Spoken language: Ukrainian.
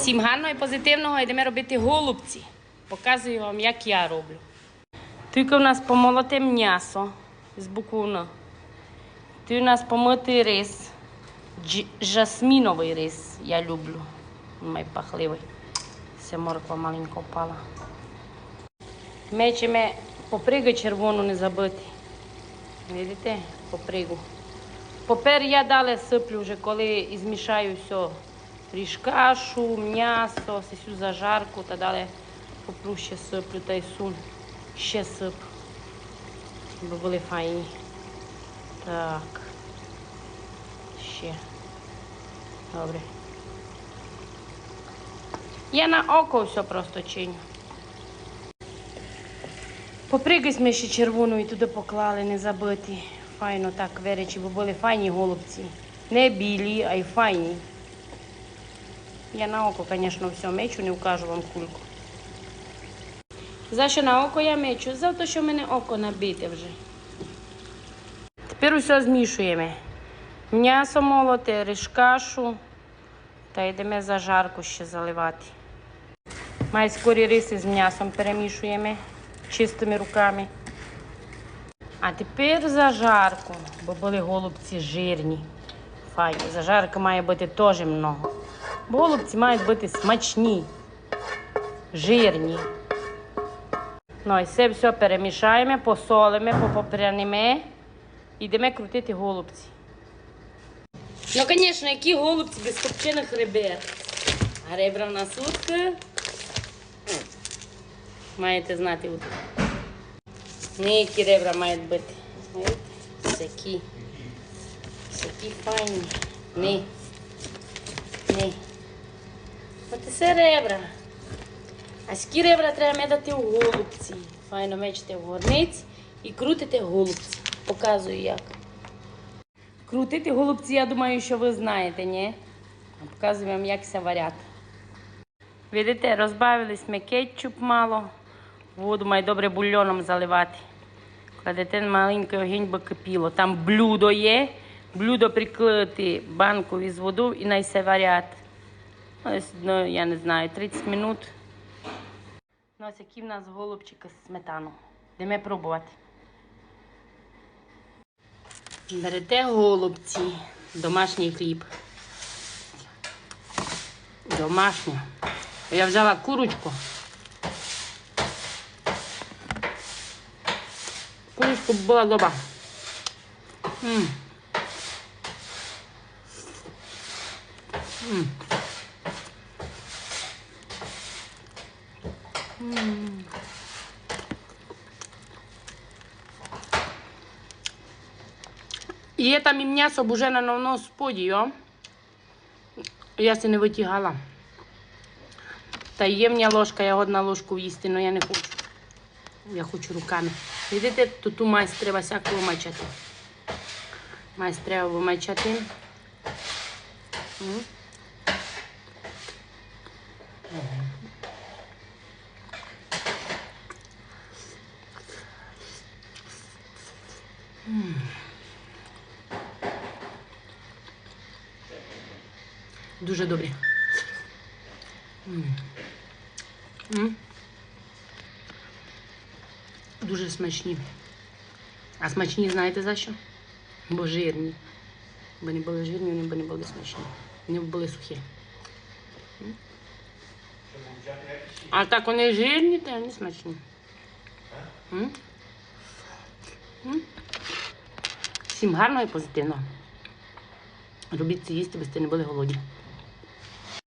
Всім гарного і позитивного йдемо робити голубці. Показую вам, як я роблю. Тільки у нас помолоте м'ясо з букуна. Тут у нас помитий рис. Дж- жасміновий рис я люблю. Має пахливий. Це морква маленько впала. Мечемо попригу червону не забити. Видите? Попригу. Попер я далі сиплю вже, коли змішаю все. Ріж кашу, м'ясо, всю зажарку та далі попру ще сиплю та й суль. Ще сиплю. Бо були файні. Так. Ще. Добре. Я на око все просто чиню. Попригись ми ще червону і туди поклали, не забити. Файно так веречі, бо були файні голубці. Не білі, а й файні. Я на око, звісно, все мечу, не вкажу вам кульку. За що на око я мечу? За те, що в мене око набите вже. Тепер усе змішуємо. М'ясо молоте, ришкашу та йдемо зажарку ще заливати. Майскорі риси з м'ясом перемішуємо чистими руками. А тепер зажарку, бо були голубці жирні. Файні. Зажарки має бути теж много. Голубці мають бути смачні, жирні. Ну і це все перемішаємо, посолимо, попопрянемо. Йдемо крутити голубці. Ну, звісно, які голубці без копчених ребер. Ребра в нас утка. Маєте знати. Не які ребра мають бути. Такі. Такі файні. Не. Не. От це ребра. А скі ребра треба медати у голубці. Файно мечете в горниці і крутите голубці. Показую як. Крутити голубці, я думаю, що ви знаєте, ні? Показую вам, як це варять. Видите, розбавились ми кетчуп мало. Воду має добре бульйоном заливати. Кладете на маленький огінь, бо кипіло. Там блюдо є. Блюдо приклеїти банку із водою і най се варять. Ось, ну, я не знаю, 30 минут. Ну, ось які в нас голубчики з сметану. Йдемо пробувати. Берете голубці, домашній хліб. Домашній. Я взяла курочку. Курочку була доба. М. М. М. Є там і м'ясо бужене на воно споді, йо. Я це не витягала. Та є в мене ложка, я одна ложку їсти, але я не хочу. Я хочу руками. Видите, тут ту майсь треба всяку вимачати. Майсь треба вимачати. Дуже. М. Дуже смачні. А смачні знаєте за що? Бо жирні. Бо не були жирні, вони б не були смачні. Вони б були сухі. А так вони жирні, то вони смачні. М? М. Всім гарного і позитивного. Робіть це їсти, без не були голодні.